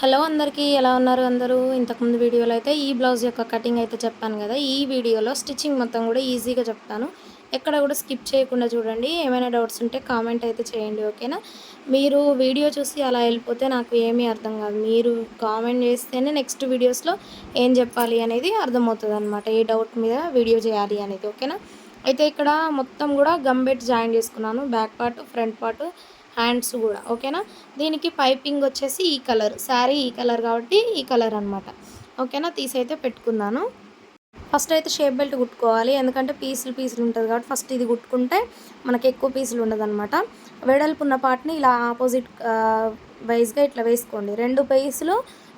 Hello అందరికీ ఎలా ఉన్నారు అందరూ? ఇంతకుముందు వీడియోలో అయితే ఈ బ్లౌజ్ యొక్క కటింగ్ అయితే చెప్పాను కదా. ఈ వీడియోలో స్టిచ్చింగ్ మొత్తం కూడా ఈజీగా చెప్తాను. ఎక్కడ కూడా స్కిప్ చేయకుండా చూడండి. ఏమైనా డౌట్స్ ఉంటే కామెంట్ అయితే చేయండి ఓకేనా? మీరు వీడియో చూసి అలా వెళ్ళిపోతే నాకు ఏమీ అర్థం కాదు. మీరు కామెంట్ చేస్తేనే నెక్స్ట్ వీడియోస్లో ఏం చెప్పాలి అనేది అర్థమవుతుంది అనమాట ఏ డౌట్ మీద వీడియో చేయాలి అనేది ఓకేనా? అయితే ఇక్కడ మొత్తం కూడా గమ్ బెట్ జాయిన్ చేసుకున్నాను. Back part front part. Hands కూడా ఓకేనా? దీనికి పైపింగ్ వచ్చేసి ఈ కలర్ శారీ ఈ కలర్ కాబట్టి ఈ కలర్ అనమాట ఓకేనా? తీసైతే పెట్టుకున్నాను. ఫస్ట్ అయితే షేప్ బెల్ట్ కుట్టుకోవాలి. ఎందుకంటే పీసులు పీసులు ఉంటుంది కాబట్టి ఫస్ట్ ఇది కుట్టుకుంటే మనకి ఎక్కువ పీసులు ఉండదన్నమాట. వెడల్పు ఉన్న పార్ట్ని ఇలా ఆపోజిట్ వైజ్గా ఇట్లా వేసుకోండి. రెండు పీసులు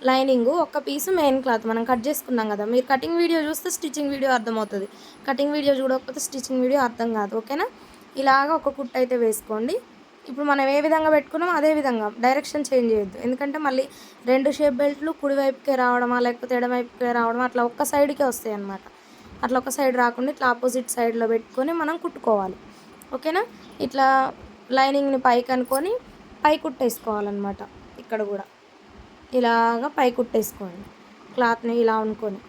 లైనింగ్ ఒక్క పీసు మెయిన్ క్లాత్ మనం కట్ చేసుకున్నాం కదా. మీరు కటింగ్ వీడియో చూస్తే స్టిచ్చింగ్ వీడియో అర్థమవుతుంది. కటింగ్ వీడియో చూడకపోతే స్టిచ్చింగ్ వీడియో అర్థం కాదు. ఓకేనా? ఇలాగా ఒక కుట్ అయితే వేసుకోండి. ఇప్పుడు మనం ఏ విధంగా పెట్టుకున్నాం అదే విధంగా డైరెక్షన్ చేంజ్ చేయొద్దు. ఎందుకంటే మళ్ళీ రెండు షేప్ బెల్ట్లు కుడివైపుకే రావడమా లేకపోతే ఎడమవైపుకే రావడమా అట్లా ఒక్క సైడ్కే వస్తాయి అన్నమాట. అట్లా ఒక సైడ్ రాకుండా ఇట్లా ఆపోజిట్ సైడ్లో పెట్టుకొని మనం కుట్టుకోవాలి. ఓకేనా? ఇట్లా లైనింగ్ని పైకి అనుకొని పై కుట్టేసుకోవాలన్నమాట. ఇక్కడ కూడా. ఇలాగా పై కుట్టేసుకోండి. క్లాత్ని ఇలా అనుకొని.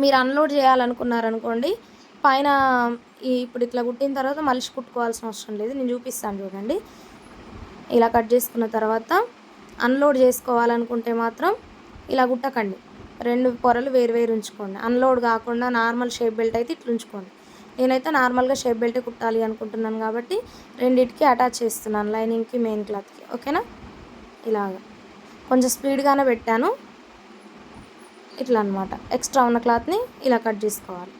మీరు అన్లోడ్ చేయాలనుకున్నారనుకోండి పైన ఇప్పుడు ఇట్లా కుట్టిన తర్వాత మలిసి కుట్టుకోవాల్సిన అవసరం లేదు. నేను చూపిస్తాను చూడండి. ఇలా కట్ చేసుకున్న తర్వాత అన్లోడ్ చేసుకోవాలనుకుంటే మాత్రం ఇలా కుట్టకండి. రెండు పొరలు వేరు వేరు ఉంచుకోండి. అన్లోడ్ కాకుండా నార్మల్ షేప్ బెల్ట్ అయితే ఇట్లా ఉంచుకోండి. నేనైతే నార్మల్గా షేప్ బెల్ట్ కుట్టాలి అనుకుంటున్నాను కాబట్టి రెండింటికి అటాచ్ చేస్తున్నాను లైనింగ్కి మెయిన్ క్లాత్కి. ఓకేనా? ఇలాగ. కొంచెం స్పీడ్గానే పెట్టాను. ఇట్లా అనమాట ఎక్స్ట్రా ఉన్న క్లాత్ని ఇలా కట్ చేసుకోవాలి.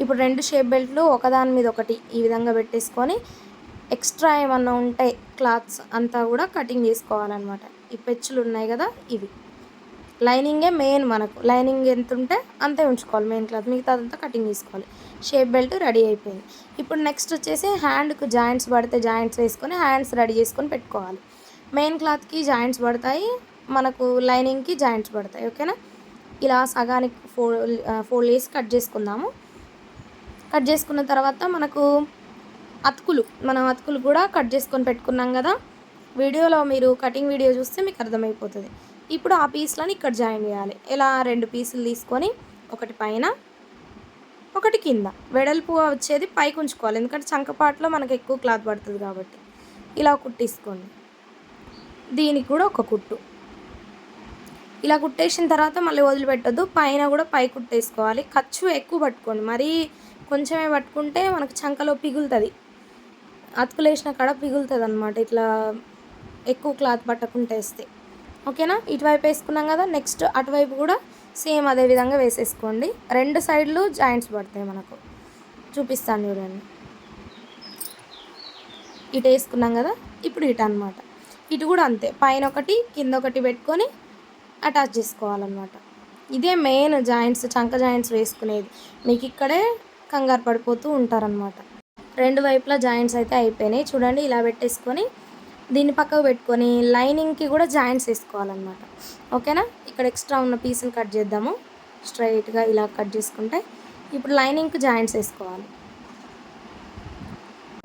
ఇప్పుడు రెండు షేప్ బెల్ట్లు ఒకదాని మీద ఒకటి ఈ విధంగా పెట్టేసుకొని ఎక్స్ట్రా ఏమన్నా ఉంటే క్లాత్స్ అంతా కూడా కటింగ్ చేసుకోవాలన్నమాట. ఈ పెచ్చులు ఉన్నాయి కదా ఇవి. లైనింగే మెయిన్ మనకు. లైనింగ్ ఎంత ఉంటే అంతే ఉంచుకోవాలి మెయిన్ క్లాత్ మిగతా అదంతా కటింగ్ చేసుకోవాలి. షేప్ బెల్ట్ రెడీ అయిపోయింది. ఇప్పుడు నెక్స్ట్ వచ్చేసి హ్యాండ్కి జాయింట్స్ పడితే జాయింట్స్ వేసుకొని హ్యాండ్స్ రెడీ చేసుకొని పెట్టుకోవాలి. మెయిన్ క్లాత్కి జాయింట్స్ పడతాయి మనకు లైనింగ్కి జాయింట్స్ పడతాయి ఓకేనా ఇలా సగానికి ఫోల్డ్ ఫోల్డ్ చేసి కట్ చేసుకుందాము. కట్ చేసుకున్న తర్వాత మనకు అతుకులు మనం అతుకులు కూడా కట్ చేసుకొని పెట్టుకున్నాం కదా. వీడియోలో మీరు కటింగ్ వీడియో చూస్తే మీకు అర్థమైపోతుంది. ఇప్పుడు ఆ పీస్లను ఇక్కడ జాయిన్ చేయాలి. ఇలా రెండు పీసులు తీసుకొని ఒకటి పైన ఒకటి కింద. వెడల్పు వచ్చేది పైకి ఉంచుకోవాలి. ఎందుకంటే చంకపాట్లో మనకు ఎక్కువ క్లాత్ పడుతుంది కాబట్టి. ఇలా కుట్టేసుకోండి దీనికి కూడా ఒక కుట్టు. ఇలా కుట్టేసిన తర్వాత మళ్ళీ వదిలిపెట్టద్దు. పైన కూడా పై కుట్టేసుకోవాలి. ఖర్చు ఎక్కువ పట్టుకోండి. మరీ కొంచెమే పట్టుకుంటే మనకు చంకలో పిగులుతుంది. అతుకులేసిన కాడ పిగులుతుంది అనమాట ఇట్లా ఎక్కువ క్లాత్ పట్టకుంటే వేస్తే. ఓకేనా? ఇటువైపు వేసుకున్నాం కదా నెక్స్ట్ అటువైపు కూడా సేమ్ అదే విధంగా వేసేసుకోండి. రెండు సైడ్లు జాయింట్స్ పడతాయి మనకు. చూపిస్తాను చూడండి. ఇటు వేసుకున్నాం కదా ఇప్పుడు ఇటు అనమాట ఇటు కూడా అంతే. పైన ఒకటి కింద ఒకటి పెట్టుకొని అటాచ్ చేసుకోవాలన్నమాట. ఇదే మెయిన్ జాయింట్స్ చంక జాయింట్స్ వేసుకునేది. మీకు ఇక్కడే కంగారు పడిపోతూ ఉంటారనమాట రెండు వైపులా జాయింట్స్ అయితే అయిపోయినాయి. చూడండి ఇలా పెట్టేసుకొని దీన్ని పక్కకు పెట్టుకొని లైనింగ్కి కూడా జాయింట్స్ వేసుకోవాలన్నమాట. ఓకేనా? ఇక్కడ ఎక్స్ట్రా ఉన్న పీసులు కట్ చేద్దాము. స్ట్రైట్గా ఇలా కట్ చేసుకుంటే ఇప్పుడు లైనింగ్కి జాయింట్స్ వేసుకోవాలి.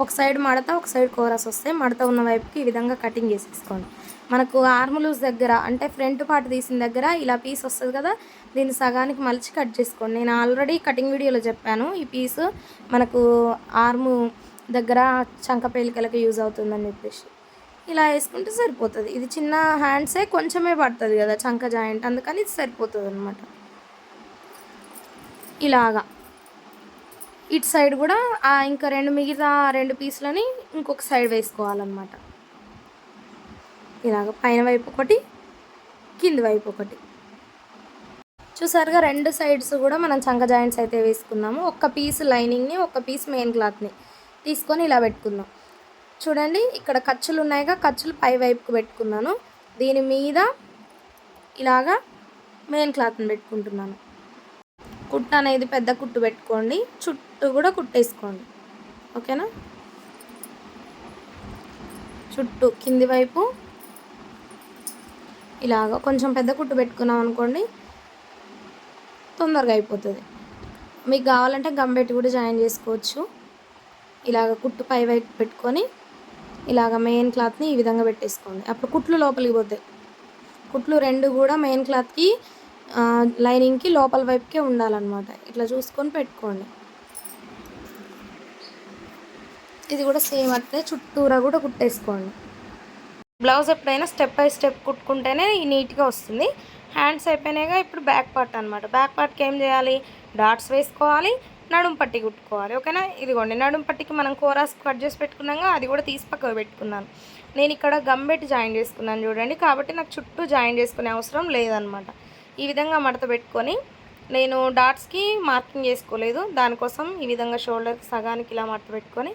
ఒక సైడ్ మడత ఒక సైడ్ కోరస్ వస్తే మడత ఉన్న వైపుకి ఈ విధంగా కటింగ్ చేసేసుకోండి. మనకు ఆర్ములూస్ దగ్గర అంటే ఫ్రంట్ పార్ట్ తీసిన దగ్గర ఇలా పీస్ వస్తుంది కదా దీన్ని సగానికి మలిచి కట్ చేసుకోండి. నేను ఆల్రెడీ కటింగ్ వీడియోలో చెప్పాను ఈ పీస్ మనకు ఆర్ము దగ్గర చంక పేలికలకి యూజ్ అవుతుందని చెప్పేసి. ఇలా వేసుకుంటే సరిపోతుంది. ఇది చిన్న హ్యాండ్సే కొంచెమే పడుతుంది కదా చంక జాయింట్ అందుకని ఇది సరిపోతుంది అనమాట ఇలాగా. ఇటు సైడ్ కూడా ఇంకా రెండు మిగతా రెండు పీసులని ఇంకొక సైడ్ వేసుకోవాలన్నమాట. ఇలాగ పైన వైపు ఒకటి కింది వైపు ఒకటి. చూసారుగా రెండు సైడ్స్ కూడా మనం చంక జాయింట్స్ అయితే వేసుకున్నాము. ఒక్క పీస్ లైనింగ్ని ఒక్క పీస్ మెయిన్ క్లాత్ని తీసుకొని ఇలా పెట్టుకుందాం. చూడండి ఇక్కడ ఖర్చులు ఉన్నాయిగా ఖర్చులు పై వైపుకు పెట్టుకున్నాను. దీని మీద ఇలాగా మెయిన్ క్లాత్ని పెట్టుకుంటున్నాను. కుట్ట అనేది పెద్ద కుట్టు పెట్టుకోండి. చుట్టూ కూడా కుట్టేసుకోండి. ఓకేనా? చుట్టూ కింది వైపు ఇలాగ కొంచెం పెద్ద కుట్టు పెట్టుకున్నాం అనుకోండి తొందరగా అయిపోతుంది. మీకు కావాలంటే గంబెట్టి కూడా జాయిన్ చేసుకోవచ్చు. ఇలాగ కుట్టు పై వైపు పెట్టుకొని ఇలాగ మెయిన్ క్లాత్ని ఈ విధంగా పెట్టేసుకోండి. అప్పుడు కుట్లు లోపలికి పోతాయి. కుట్లు రెండు కూడా మెయిన్ క్లాత్కి లైనింగ్కి లోపల వైపుకే ఉండాలన్నమాట. ఇట్లా చూసుకొని పెట్టుకోండి. ఇది కూడా సేమ్ అట్లే చుట్టూరా కూడా కుట్టేసుకోండి. బ్లౌజ్ ఎప్పుడైనా స్టెప్ బై స్టెప్ కుట్టుకుంటేనే నీట్గా వస్తుంది. హ్యాండ్స్ అయిపోయినాయిగా ఇప్పుడు బ్యాక్ పార్ట్ అనమాట బ్యాక్ పార్ట్కి ఏం చేయాలి? డాట్స్ వేసుకోవాలి నడుం పట్టి కుట్టుకోవాలి. ఓకేనా? ఇదిగోండి నడుం పట్టికి మనం కోరాస్ కట్ చేసి పెట్టుకున్నాక అది కూడా తీసి పక్కకు పెట్టుకున్నాను. నేను ఇక్కడ గమ్ పెట్టి జాయిన్ చేసుకున్నాను చూడండి. కాబట్టి నాకు చుట్టూ జాయిన్ చేసుకునే అవసరం లేదనమాట ఈ విధంగా మడత పెట్టుకొని నేను డాట్స్కి మార్కింగ్ చేసుకోలేదు. దానికోసం ఈ విధంగా షోల్డర్కి సగానికి ఇలా మడత పెట్టుకొని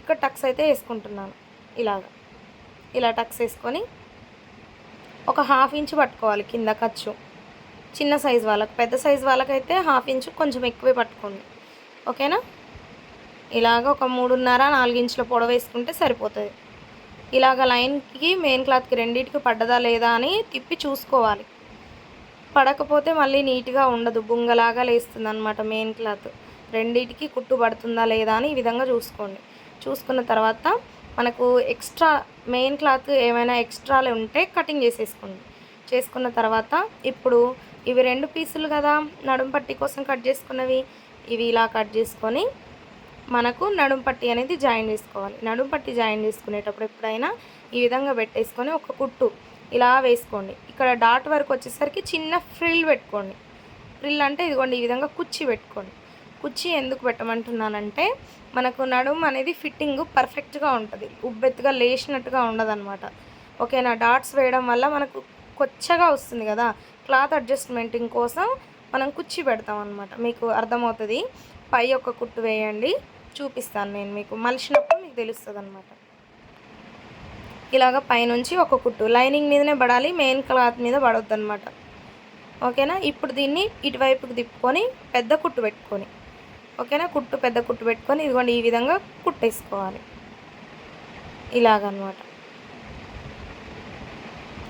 ఇక్కడ టక్స్ అయితే వేసుకుంటున్నాను. ఇలాగ. ఇలా టక్స్ వేసుకొని ఒక హాఫ్ ఇంచ్ పట్టుకోవాలి కింద ఖర్చు. చిన్న సైజ్ వాళ్ళకి. పెద్ద సైజ్ వాళ్ళకైతే హాఫ్ ఇంచ్ కొంచెం ఎక్కువే పట్టుకోండి. ఓకేనా ఇలాగ ఒక మూడున్నర నాలుగు ఇంచుల పొడవ వేసుకుంటే సరిపోతుంది. ఇలాగ లైన్కి మెయిన్ క్లాత్కి రెండింటికి పడ్డదా లేదా అని తిప్పి చూసుకోవాలి. పడకపోతే మళ్ళీ నీట్గా ఉండదు. బుంగలాగా లేస్తుంది అనమాట మెయిన్ క్లాత్ రెండింటికి కుట్టు పడుతుందా లేదా అని ఈ విధంగా చూసుకోండి. చూసుకున్న తర్వాత మనకు ఎక్స్ట్రా మెయిన్ క్లాత్ ఏమైనా ఎక్స్ట్రాలు ఉంటే కటింగ్ చేసేసుకోండి. చేసుకున్న తర్వాత ఇప్పుడు ఇవి రెండు పీసులు కదా నడుం పట్టి కోసం కట్ చేసుకున్నవి. ఇవి ఇలా కట్ చేసుకొని మనకు నడుం పట్టి అనేది జాయిన్ చేసుకోవాలి. నడుం పట్టి జాయిన్ చేసుకునేటప్పుడు ఎప్పుడైనా ఈ విధంగా పెట్టేసుకొని ఒక కుట్టు ఇలా వేసుకోండి. ఇక్కడ డాట్ వరకు వచ్చేసరికి చిన్న ఫ్రిల్ పెట్టుకోండి. ఫ్రిల్ అంటే ఇదిగోండి ఈ విధంగా కుచ్చి పెట్టుకోండి. కుర్చీ ఎందుకు పెట్టమంటున్నానంటే మనకు నడుము అనేది ఫిట్టింగ్ పర్ఫెక్ట్గా ఉంటుంది. ఉబ్బెత్తుగా లేచినట్టుగా ఉండదన్నమాట. ఓకేనా? డాట్స్ వేయడం వల్ల మనకు కొచ్చగా వస్తుంది కదా? క్లాత్ అడ్జస్ట్మెంటింగ్ కోసం మనం కుర్చీ పెడతాం అనమాట మీకు అర్థమవుతుంది? పై ఒక కుట్టు వేయండి. చూపిస్తాను నేను మీకు. మలిచినప్పుడు మీకు తెలుస్తుంది అనమాట ఇలాగ పైనుంచి ఒక కుట్టు. లైనింగ్ మీదనే పడాలి మెయిన్ క్లాత్ మీద పడవద్దు అనమాట ఓకేనా? ఇప్పుడు దీన్ని ఇటువైపుకి తిప్పుకొని పెద్ద కుట్టు పెట్టుకొని. ఓకేనా? కుట్టు పెద్ద కుట్టు పెట్టుకొని ఇదిగోండి ఈ విధంగా కుట్టేసుకోవాలి. ఇలాగనమాట.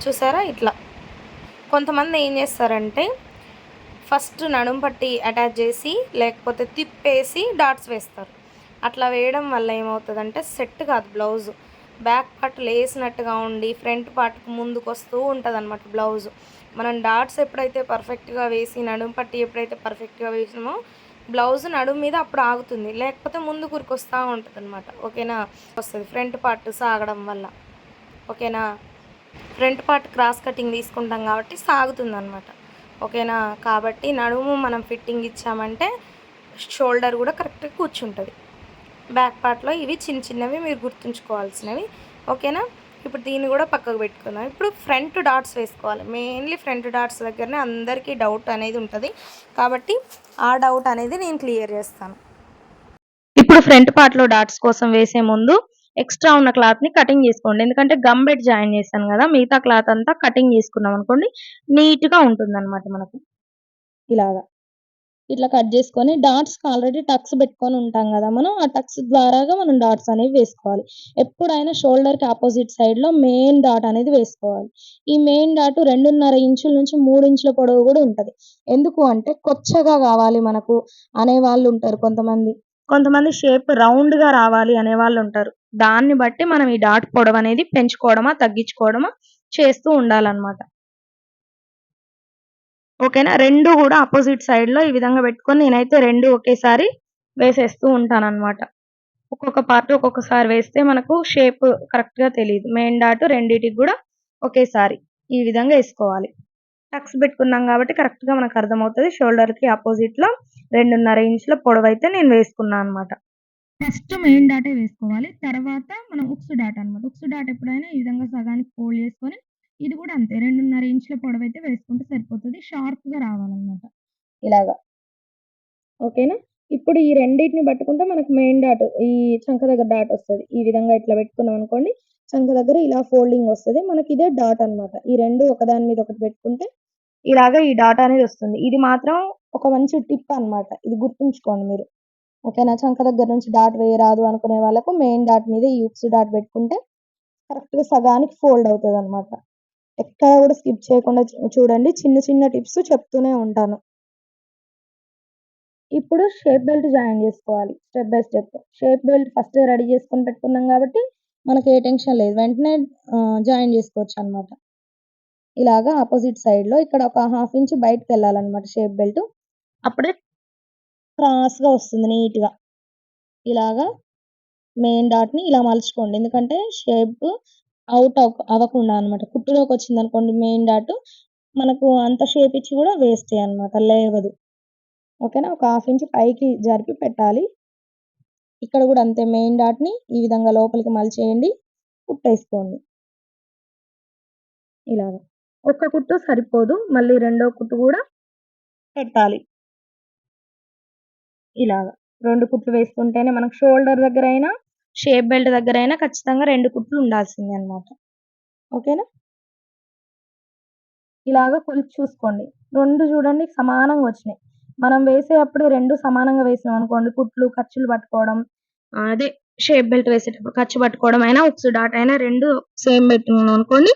చూసారా? ఇట్లా. కొంతమంది ఏం చేస్తారంటే ఫస్ట్ నడుం పట్టి అటాచ్ చేసి లేకపోతే తిప్పేసి డాట్స్ వేస్తారు. అట్లా వేయడం వల్ల ఏమవుతుందంటే సెట్ కాదు బ్లౌజ్. బ్యాక్ పార్ట్ లేసినట్టుగా ఉండి ఫ్రంట్ పార్ట్కి ముందుకు వస్తూ ఉంటుంది అనమాట బ్లౌజ్. మనం డాట్స్ ఎప్పుడైతే పర్ఫెక్ట్గా వేసి నడుం పట్టి ఎప్పుడైతే పర్ఫెక్ట్గా వేసినామో బ్లౌజ్ నడుము మీద అప్పుడు ఆగుతుంది. లేకపోతే ముందు కురికొస్తూ ఉంటుంది అనమాట ఓకేనా? వస్తుంది. ఫ్రంట్ పార్ట్ సాగడం వల్ల. ఓకేనా? ఫ్రంట్ పార్ట్ క్రాస్ కటింగ్ తీసుకుంటాం కాబట్టి సాగుతుంది అనమాట ఓకేనా? కాబట్టి నడుము మనం ఫిట్టింగ్ ఇచ్చామంటే షోల్డర్ కూడా కరెక్ట్గా కూర్చుంటుంది. బ్యాక్ పార్ట్లో ఇవి చిన్న చిన్నవి మీరు గుర్తుంచుకోవాల్సినవి. ఓకేనా? ఇప్పుడు దీన్ని కూడా పక్కకు పెట్టుకుందాం ఇప్పుడు ఫ్రంట్ డాట్స్ వేసుకోవాలి. మెయిన్లీ ఫ్రంట్ డాట్స్ దగ్గరనే అందరికీ డౌట్ అనేది ఉంటుంది. కాబట్టి ఆ డౌట్ అనేది నేను క్లియర్ చేస్తాను. ఇప్పుడు ఫ్రంట్ పార్ట్లో డాట్స్ కోసం వేసే ముందు ఎక్స్ట్రా ఉన్న క్లాత్ని కటింగ్ చేసుకోండి. ఎందుకంటే గమ్ బెట్ జాయిన్ చేస్తాను కదా మిగతా క్లాత్ అంతా కటింగ్ చేసుకున్నాం అనుకోండి నీట్గా ఉంటుంది అనమాట మనకు. ఇలాగా. ఇట్లా కట్ చేసుకొని డాట్స్కి ఆల్రెడీ టక్స్ పెట్టుకొని ఉంటాం కదా మనం ఆ టక్స్ ద్వారాగా మనం డాట్స్ అనేవి వేసుకోవాలి. ఎప్పుడైనా షోల్డర్కి ఆపోజిట్ సైడ్లో మెయిన్ డాట్ అనేది వేసుకోవాలి. ఈ మెయిన్ డాట్ రెండున్నర ఇంచుల నుంచి మూడు ఇంచుల పొడవు కూడా ఉంటుంది. ఎందుకు అంటే కొచ్చగా కావాలి మనకు అనే వాళ్ళు ఉంటారు కొంతమంది. కొంతమంది షేప్ రౌండ్గా రావాలి అనే వాళ్ళు ఉంటారు. దాన్ని బట్టి మనం ఈ డాట్ పొడవు అనేది పెంచుకోవడమా తగ్గించుకోవడమా చేస్తూ ఉండాలన్నమాట. ఓకేనా? రెండు కూడా ఆపోజిట్ సైడ్లో ఈ విధంగా పెట్టుకొని నేనైతే రెండు ఒకేసారి వేసేస్తూ ఉంటానన్నమాట. ఒక్కొక్క పార్ట్ ఒక్కొక్కసారి వేస్తే మనకు షేప్ కరెక్ట్గా తెలియదు మెయిన్ డాట్ రెండింటికి కూడా ఒకేసారి ఈ విధంగా వేసుకోవాలి. టక్స్ పెట్టుకున్నాం కాబట్టి కరెక్ట్గా మనకు అర్థమవుతుంది. షోల్డర్కి ఆపోజిట్లో రెండున్నర ఇంచుల పొడవు అయితే నేను వేసుకున్నాను అనమాట ఫస్ట్ మెయిన్ డాటే వేసుకోవాలి. తర్వాత మనం ఉక్స్ డాట్ అనమాట ఉక్స్ డాట్ ఎప్పుడైనా ఈ విధంగా సగానికి ఫోల్డ్ చేసుకొని ఇది కూడా అంతే. రెండున్నర ఇంచుల పొడవు అయితే వేసుకుంటే సరిపోతుంది. షార్ప్గా రావాలన్నమాట. ఇలాగా. ఓకేనా? ఇప్పుడు ఈ రెండింటిని పట్టుకుంటే మనకు మెయిన్ డాట్ ఈ చంక దగ్గర డాట్ వస్తుంది. ఈ విధంగా ఇట్లా పెట్టుకున్నాం అనుకోండి చంక దగ్గర ఇలా ఫోల్డింగ్ వస్తుంది. మనకి ఇదే డాట్ అనమాట ఈ రెండు ఒకదాని మీద ఒకటి పెట్టుకుంటే ఇలాగా ఈ డాట్ అనేది వస్తుంది. ఇది మాత్రం ఒక మంచి టిప్ అనమాట ఇది గుర్తుంచుకోండి మీరు. ఓకేనా? చంక దగ్గర నుంచి డాట్ వేయరాదు అనుకునే వాళ్ళకు మెయిన్ డాట్ మీద ఈ ఉప్స్ డాట్ పెట్టుకుంటే కరెక్ట్గా సగానికి ఫోల్డ్ అవుతుంది అనమాట ఎక్కడ కూడా స్కిప్ చేయకుండా చూడండి చిన్న చిన్న టిప్స్ చెప్తూనే ఉంటాను ఇప్పుడు షేప్ బెల్ట్ జాయిన్ చేసుకోవాలి step by step shape belt first ready చేసుకొని పెట్టుకున్నాం కాబట్టి మనకి ఏ టెన్షన్ లేదు వెంటనే జాయిన్ చేసుకోవచ్చు అనమాట ఇలాగా ఆపోజిట్ సైడ్‌లో ఇక్కడ ఒక హాఫ్ ఇంచ్ బయటికెళ్ళాలన్నమాట షేప్ బెల్ట్. అప్పుడే క్రాస్‌గా వస్తుంది నీట్‌గా. ఇలాగా మెయిన్ డాట్‌ని ఇలా మలుచుకోండి. ఎందుకంటే షేప్ అవుట్ అవ్వక అవ్వకుండా అన్నమాట. అనుకోండి మెయిన్ డాట్ మనకు అంత షేప్ ఇచ్చి కూడా వేస్టే అన్నమాట. లేవదు. ఓకేనా? ఒక హాఫ్ ఇంచ్ పైకి జరిపి పెట్టాలి. ఇక్కడ కూడా అంతే మెయిన్ డాట్‌ని ఈ విధంగా లోపలికి మలిచేయండి. కుట్టేసుకోండి. ఇలాగ. ఒక్క కుట్టు సరిపోదు. మళ్ళీ రెండో కుట్టు కూడా పెట్టాలి. ఇలాగ. రెండు కుట్లు వేసుకుంటేనే మనకు షోల్డర్ దగ్గర అయినా షేప్ బెల్ట్ దగ్గర అయినా ఖచ్చితంగా రెండు కుట్లు ఉండాల్సిందే అన్నమాట. ఓకేనా? ఇలాగ కొలిచి చూసుకోండి. రెండు చూడండి సమానంగా వచ్చినాయి. మనం వేసేటప్పుడు రెండు సమానంగా వేసినాం అనుకోండి కుట్లు ఖర్చులు పట్టుకోవడం అదే షేప్ బెల్ట్ వేసేటప్పుడు ఖర్చు పట్టుకోవడం అయినా, ఉక్స్ డాట్ అయినా రెండు సేమ్ పెట్టినామనుకోండి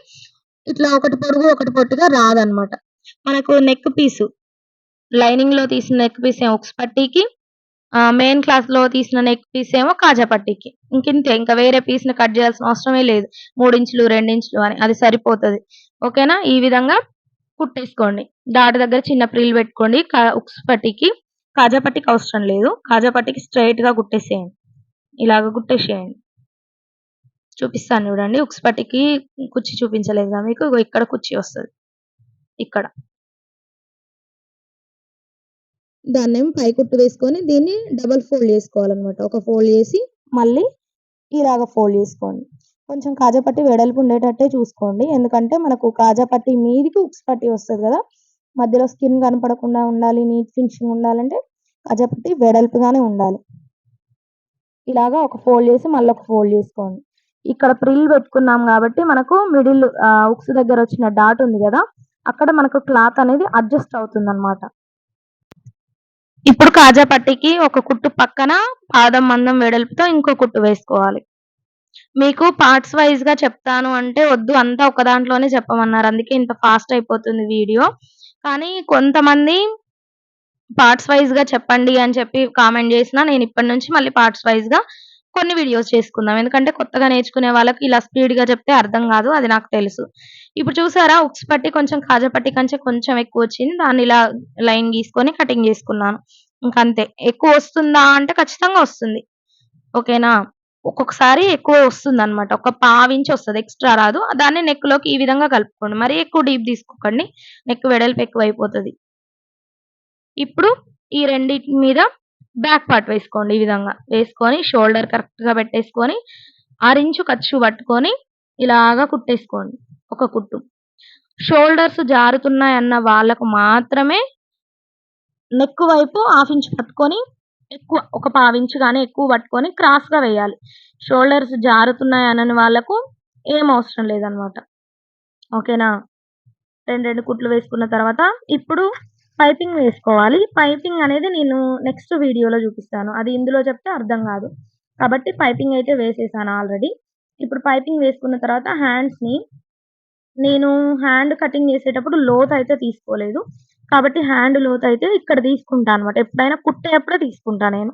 ఇట్లా ఒకటి పొడుగు, ఒకటి పొట్టుగా రాదన్నమాట. మనకు నెక్ పీసు లైనింగ్‌లో తీసిన నెక్ పీస్ ఏమో ఉక్స్ పట్టీకి, మెయిన్ మెయిన్ క్లాత్‌లో తీసిన నెక్ పీస్ ఏమో కాజా పట్టీకి. ఇంకింతే ఇంకా వేరే పీస్‌ని కట్ చేయాల్సిన అవసరమే లేదు. మూడు ఇంచులు, రెండు ఇంచులు అని అది సరిపోతుంది ఓకేనా? ఈ విధంగా కుట్టేసుకోండి. దాటి దగ్గర చిన్న ప్రిల్ పెట్టుకోండి. ఉక్స్ పట్టికి కాజా అవసరం లేదు. కాజా పట్టీకి స్ట్రెయిట్‌గా కుట్టేసేయండి. ఇలాగ కుట్టేసేయండి. చూపిస్తాను చూడండి. ఉక్స్ పట్టికి కుచ్చి చూపించలేదు మీకు. ఇక్కడ కుచ్చి వస్తుంది ఇక్కడ. దాన్నేమో పై కుట్టు వేసుకొని దీన్ని డబల్ ఫోల్డ్ చేసుకోవాలన్నమాట. ఒక ఫోల్డ్ చేసి మళ్ళీ ఇలాగ ఫోల్డ్ చేసుకోండి. కొంచెం కాజాపట్టి వెడల్పు ఉండేటట్టే చూసుకోండి. ఎందుకంటే మనకు కాజాపట్టి మీదికి ఉక్స్ పట్టి వస్తుంది కదా! మధ్యలో స్కిన్ కనపడకుండా ఉండాలి. నీట్ ఫినిషింగ్ ఉండాలంటే కాజాపట్టి వెడల్పుగానే ఉండాలి. ఇలాగా ఒక ఫోల్డ్ చేసి మళ్ళీ ఒక ఫోల్డ్ చేసుకోండి. ఇక్కడ ప్రిల్ పెట్టుకున్నాం కాబట్టి మనకు మిడిల్ ఉక్స్ దగ్గర వచ్చిన డాట్ ఉంది కదా! అక్కడ మనకు క్లాత్ అనేది అడ్జస్ట్ అవుతుంది అనమాట ఇప్పుడు కాజా పట్టీకి ఒక కుట్టు పక్కన పాదం మందం వెడల్పుతో ఇంకో కుట్టు వేసుకోవాలి. మీకు పార్ట్స్ వైజ్గా చెప్తాను అంటే వద్దు అంతా ఒక దాంట్లోనే చెప్పమన్నారు. అందుకే ఇంత ఫాస్ట్ అయిపోతుంది వీడియో. కానీ కొంతమంది పార్ట్స్ వైజ్గా చెప్పండి అని చెప్పి కామెంట్ చేసినా నేను ఇప్పటి నుంచి మళ్ళీ పార్ట్స్ వైజ్గా కొన్ని వీడియోస్ చేసుకుందాం. ఎందుకంటే కొత్తగా నేర్చుకునే వాళ్ళకి ఇలా స్పీడ్‌గా చెప్తే అర్థం కాదు. అది నాకు తెలుసు. ఇప్పుడు చూసారా ఉక్స్ పట్టి కొంచెం కాజా పట్టి కంటే కొంచెం ఎక్కువ వచ్చింది దాన్ని ఇలా లైన్ గీసుకొని కటింగ్ చేసుకున్నాను. ఇంకంతే. ఎక్కువ వస్తుందా అంటే ఖచ్చితంగా వస్తుంది. ఓకేనా? ఒక్కొక్కసారి ఎక్కువ వస్తుందన్నమాట. ఒక పావించి వస్తుంది ఎక్స్‌ట్రా రాదు. దాన్ని నెక్‌లోకి ఈ విధంగా కలుపుకోండి. మరీ ఎక్కువ డీప్ తీసుకోకండి. నెక్ వెడల్పు ఎక్కువైపోతది. ఇప్పుడు ఈ రెండింటి మీద బ్యాక్ పార్ట్ వేసుకోండి ఈ విధంగా. వేసుకొని షోల్డర్ కరెక్ట్‌గా పెట్టేసుకొని, ఆరించు ఖర్చు పట్టుకొని ఇలాగా కుట్టేసుకోండి. ఒక కుట్టు. షోల్డర్స్ జారుతున్నాయన్న వాళ్ళకు మాత్రమే నెక్ వైపు హాఫ్ ఇంచ్ పట్టుకొని ఎక్కువ ఒక పావించు కానీ ఎక్కువ పట్టుకొని క్రాస్‌గా వేయాలి. షోల్డర్స్ జారుతున్నాయి అనని వాళ్ళకు ఏం అవసరం లేదన్నమాట. ఓకేనా? 2, 2 కుట్లు వేసుకున్న తర్వాత ఇప్పుడు పైపింగ్ వేసుకోవాలి. పైపింగ్ అనేది నేను నెక్స్ట్ వీడియోలో చూపిస్తాను. అది ఇందులో చెప్తే అర్థం కాదు. కాబట్టి పైపింగ్ అయితే వేసేసాను ఆల్రెడీ. ఇప్పుడు పైపింగ్ వేసుకున్న తర్వాత హ్యాండ్స్‌ని నేను హ్యాండ్ కటింగ్ చేసేటప్పుడు లోతయితే తీసుకోలేదు. కాబట్టి హ్యాండ్ లోతయితే ఇక్కడ తీసుకుంటా అన్నమాట. ఎప్పుడైనా కుట్టేటప్పుడే తీసుకుంటాను నేను.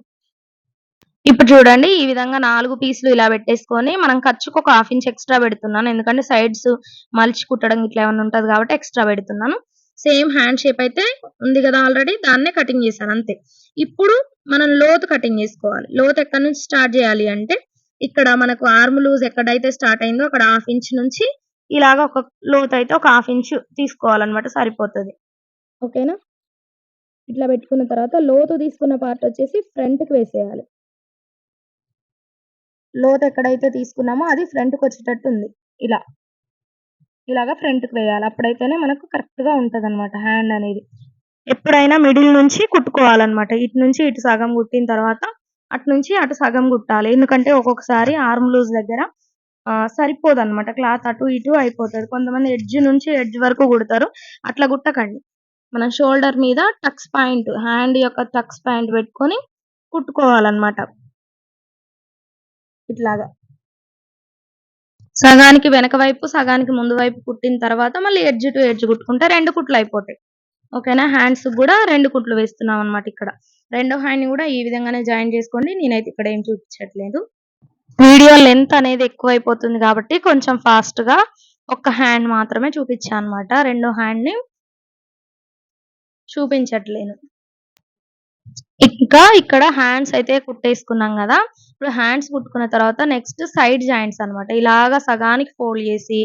ఇప్పుడు చూడండి ఈ విధంగా నాలుగు పీసులు ఇలా పెట్టేసుకొని మనం ఖర్చుకు ఒక హాఫ్ ఇంచ్ ఎక్స్‌ట్రా పెడుతున్నాను. ఎందుకంటే సైడ్స్ మలిచి కుట్టడం ఇట్లా ఏమైనా ఉంటది కాబట్టి ఎక్స్‌ట్రా పెడుతున్నాను. సేమ్ హ్యాండ్ షేప్ అయితే ఉంది కదా ఆల్రెడీ దాన్నే కటింగ్ చేశాను అంతే. ఇప్పుడు మనం లోతు కటింగ్ చేసుకోవాలి. లోతు ఎక్కడి నుంచి స్టార్ట్ చేయాలి అంటే ఇక్కడ మనకు ఆర్మ్ లూజ్ ఎక్కడైతే స్టార్ట్ అయిందో అక్కడ హాఫ్ ఇంచ్ నుంచి ఇలాగ ఒక లోతయితే ఒక హాఫ్ ఇంచ్ తీసుకోవాలన్నమాట సరిపోతుంది ఓకేనా? ఇట్లా పెట్టుకున్న తర్వాత లోతు తీసుకున్న పార్ట్ వచ్చేసి ఫ్రంట్‌కి వేసేయాలి. లోతు ఎక్కడైతే తీసుకున్నామో అది ఫ్రంట్‌కొచ్చేటట్టు ఉంది. ఇలా. ఇలాగ ఫ్రంట్‌కి వేయాలి. అప్పుడైతేనే మనకు కరెక్ట్‌గా ఉంటదన్నమాట హ్యాండ్ అనేది. ఎప్పుడైనా మిడిల్ నుంచి కుట్టుకోవాలన్నమాట. ఇటు నుంచి ఇటు సగం కుట్టిన తర్వాత అటు నుంచి అటు సగం కుట్టాలి. ఎందుకంటే ఒక్కొక్కసారి ఆర్మ్ లూజ్ దగ్గర సరిపోదు సరిపోదన్నమాట. క్లాత్ అటు ఇటు అయిపోతుంది కొంతమంది ఎడ్జ్ నుంచి ఎడ్జ్ వరకు కుడతారు. అట్లా కుట్టకండి. మన షోల్డర్ మీద టక్స్ పాయింట్ హ్యాండ్ యొక్క టక్స్ పాయింట్ పెట్టుకొని కుట్టుకోవాలన్నమాట. ఇట్లాగా. సగానికి వెనక వైపు, సగానికి ముందు వైపు కుట్టిన తర్వాత మళ్ళీ ఎడ్జ్ టు ఎడ్జ్ కుట్టుకుంటే రెండు కుట్లు అయిపోతాయి. ఓకేనా? హ్యాండ్స్ కూడా రెండు కుట్లు వేస్తున్నాం అన్నమాట ఇక్కడ. రెండో హ్యాండ్‌ని కూడా ఈ విధంగానే జాయిన్ చేసుకోండి. నేనైతే ఇక్కడ ఏం చూపించట్లేదు. వీడియో లెంత్ అనేది ఎక్కువైపోతుంది కాబట్టి కొంచెం ఫాస్ట్‌గా ఒక్క హ్యాండ్ మాత్రమే చూపించా అనమాట రెండో హ్యాండ్ని చూపించట్లేను ఇంకా ఇక్కడ హ్యాండ్స్ అయితే కుట్టేసుకున్నాం కదా ఇప్పుడు హ్యాండ్స్ కుట్టుకున్న తర్వాత నెక్స్ట్ సైడ్ జాయింట్స్ అనమాట ఇలాగా సగానికి ఫోల్డ్ చేసి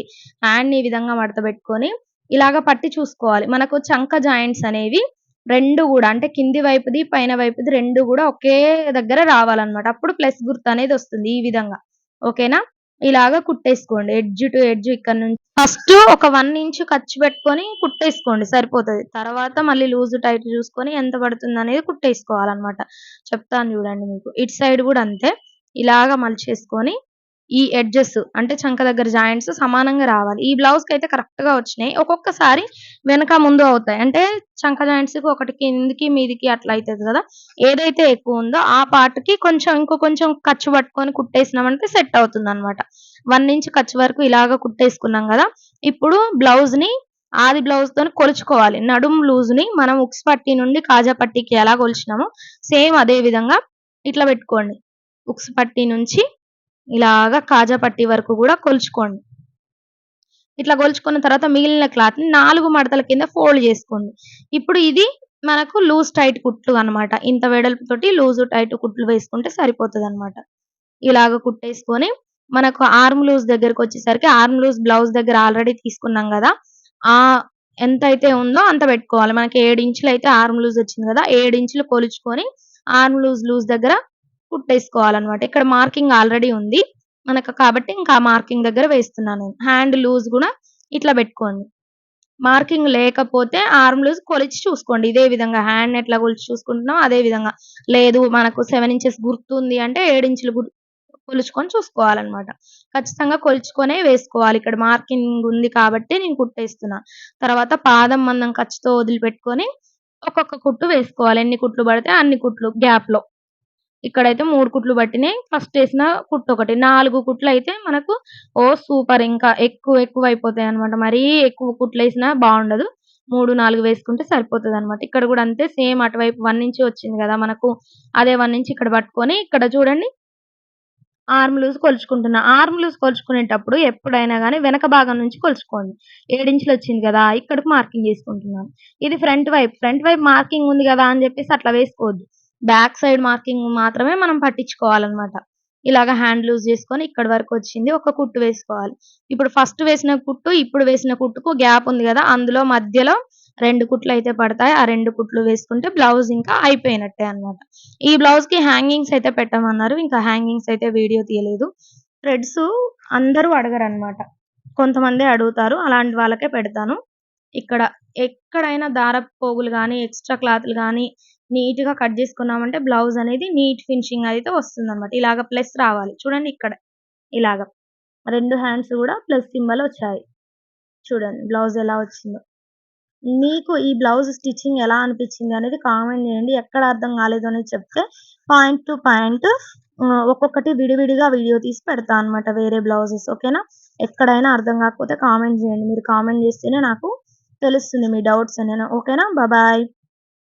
హ్యాండ్ని ఈ విధంగా మడత పెట్టుకొని ఇలాగ పట్టి చూసుకోవాలి. మనకు చంక జాయింట్స్ అనేవి రెండు కూడా అంటే కింది వైపుది పైన వైపుది రెండు కూడా ఒకే దగ్గర రావాలన్నమాట. అప్పుడు ప్లస్ గుర్తు అనేది వస్తుంది ఈ విధంగా. ఓకేనా ఇలాగ కుట్టేసుకోండి. ఎడ్జ్ టు ఎడ్జ్ ఇక్కడ నుంచి ఫస్ట్ ఒక వన్ ఇంచ్ ఖర్చు పెట్టుకొని కుట్టేసుకోండి. సరిపోతుంది. తర్వాత మళ్ళీ లూజ్ టైట్ చూసుకొని ఎంత పడుతుంది అనేది కుట్టేసుకోవాలన్నమాట. చెప్తాను చూడండి మీకు. ఇటు సైడ్ కూడా అంతే. ఇలాగ మలిచేసుకొని ఈ ఎడ్జెస్ అంటే చంక దగ్గర జాయింట్స్ సమానంగా రావాలి. ఈ బ్లౌజ్కి అయితే కరెక్ట్గా వచ్చినాయి. ఒక్కొక్కసారి వెనక ముందు అవుతాయి. అంటే చంక జాయింట్స్కి ఒకటి కిందికి మీదికి అట్లా అవుతుంది కదా? ఏదైతే ఎక్కువ ఉందో ఆ పార్ట్కి కొంచెం ఇంకో కొంచెం ఖర్చు పట్టుకొని కుట్టేసినామంటే సెట్ అవుతుంది అనమాట వన్ ఇంచ్ ఖర్చు వరకు ఇలాగ కుట్టేసుకున్నాం కదా? ఇప్పుడు బ్లౌజ్ని ఆది బ్లౌజ్తో కొలుచుకోవాలి. నడుం లూజ్ని మనం ఉక్స్ పట్టి నుండి కాజా పట్టీకి ఎలా కొలిచినామో సేమ్ అదే విధంగా ఇట్లా పెట్టుకోండి. ఉక్స్ పట్టి నుంచి ఇలాగా కాజా పట్టి వరకు కూడా కొలుచుకోండి. ఇట్లా కొలుచుకున్న తర్వాత మిగిలిన క్లాత్ని నాలుగు మడతల కింద ఫోల్డ్ చేసుకోండి. ఇప్పుడు ఇది మనకు లూజ్ టైట్ కుట్లు అన్నమాట. ఇంత వెడల్పుతోటి లూజ్ టైట్ కుట్లు వేసుకుంటే సరిపోతుంది అనమాట ఇలాగ కుట్టేసుకొని మనకు ఆర్మ్ లూజ్ దగ్గరకు వచ్చేసరికి ఆర్మ్ లూజ్ బ్లౌజ్ దగ్గర ఆల్రెడీ తీసుకున్నాం కదా ఆ ఎంత అయితే ఉందో అంత పెట్టుకోవాలి. మనకి ఏడు ఇంచులు అయితే ఆర్మ్ లూజ్ వచ్చింది కదా ఏడు ఇంచులు కొలుచుకొని ఆర్మ్ లూజ్ లూజ్ దగ్గర కుట్టేసుకోవాలన్నమాట ఇక్కడ మార్కింగ్ ఆల్రెడీ ఉంది. మనకు కాబట్టి ఇంకా మార్కింగ్ దగ్గర వేస్తున్నాను. హ్యాండ్ లూజ్ కూడా ఇట్లా పెట్టుకోండి. మార్కింగ్ లేకపోతే ఆర్మ్ లూజ్ కొలిచి చూసుకోండి. ఇదే విధంగా హ్యాండ్ ఎట్లా కొలిచి చూసుకుంటున్నాం అదే విధంగా. లేదు మనకు సెవెన్ ఇంచెస్ గుర్తుంది అంటే ఏడు ఇంచులు కొలుచుకొని చూసుకోవాలన్నమాట. ఖచ్చితంగా కొలుచుకొనే వేసుకోవాలి. ఇక్కడ మార్కింగ్ ఉంది కాబట్టి నేను కుట్టేస్తున్నా తర్వాత పాదం మందం ఖర్చుతో వదిలిపెట్టుకొని ఒక్కొక్క కుట్టు వేసుకోవాలి. ఎన్ని కుట్లు పడితే అన్ని కుట్లు గ్యాప్లో ఇక్కడైతే మూడు కుట్లు పట్టినాయి. ఫస్ట్ వేసిన కుట్టు ఒకటి. నాలుగు కుట్లు అయితే మనకు ఓ సూపర్. ఇంకా ఎక్కువ ఎక్కువ అయిపోతాయి అనమాట మరీ ఎక్కువ కుట్లు వేసినా బాగుండదు. మూడు నాలుగు వేసుకుంటే సరిపోతుంది అనమాట ఇక్కడ కూడా అంతే సేమ్ అటువైపు వన్ నుంచి వచ్చింది కదా మనకు. అదే వన్ నుంచి ఇక్కడ పట్టుకొని ఇక్కడ చూడండి. ఆర్మ్ లూజ్ కొలుచుకుంటున్నా. ఆర్మ్ లూజ్ కొలుచుకునేటప్పుడు ఎప్పుడైనా కానీ వెనక భాగం నుంచి కొలుచుకోండి. ఏడించులు వచ్చింది కదా ఇక్కడికి మార్కింగ్ చేసుకుంటున్నాను. ఇది ఫ్రంట్ వైపు. ఫ్రంట్ వైపు మార్కింగ్ ఉంది కదా అని చెప్పేసి అట్లా వేసుకోవద్దు. బ్యాక్ సైడ్ మార్కింగ్ మాత్రమే మనం పట్టించుకోవాలన్నమాట. ఇలాగ హ్యాండ్ లూజ్ చేసుకొని ఇక్కడ వరకు వచ్చింది ఒక కుట్టు వేసుకోవాలి. ఇప్పుడు ఫస్ట్ వేసిన కుట్టు ఇప్పుడు వేసిన కుట్టుకు గ్యాప్ ఉంది కదా అందులో మధ్యలో రెండు కుట్లు అయితే పడతాయి. ఆ రెండు కుట్లు వేసుకుంటే బ్లౌజ్ ఇంకా అయిపోయినట్టే అన్నమాట. ఈ బ్లౌజ్కి హ్యాంగింగ్స్ అయితే పెట్టమన్నారు ఇంకా హ్యాంగింగ్స్ అయితే వీడియో తీయలేదు. థ్రెడ్స్ అందరూ అడగరు అనమాట కొంతమంది అడుగుతారు అలాంటి వాళ్ళకే పెడతాను. ఇక్కడ ఎక్కడైనా దారపు పోగులు కానీ ఎక్స్ట్రా క్లాత్లు కానీ నీట్గా కట్ చేసుకున్నామంటే బ్లౌజ్ అనేది నీట్ ఫినిషింగ్ అయితే వస్తుంది అనమాట ఇలాగ ప్లస్ రావాలి. చూడండి ఇక్కడ. ఇలాగ. రెండు హ్యాండ్స్ కూడా ప్లస్ సింబల్ వచ్చాయి. చూడండి బ్లౌజ్ ఎలా వచ్చిందో. మీకు ఈ బ్లౌజ్ స్టిచ్చింగ్ ఎలా అనిపించింది అనేది కామెంట్ చేయండి. ఎక్కడ అర్థం కాలేదు అనేది చెప్తే పాయింట్ టు పాయింట్ ఒక్కొక్కటి విడివిడిగా వీడియో తీసి పెడతా అనమాట వేరే బ్లౌజెస్. ఓకేనా? ఎక్కడైనా అర్థం కాకపోతే కామెంట్ చేయండి. మీరు కామెంట్ చేస్తేనే నాకు తెలుస్తుంది మీ డౌట్స్ అనేనా ఓకేనా? బాయ్.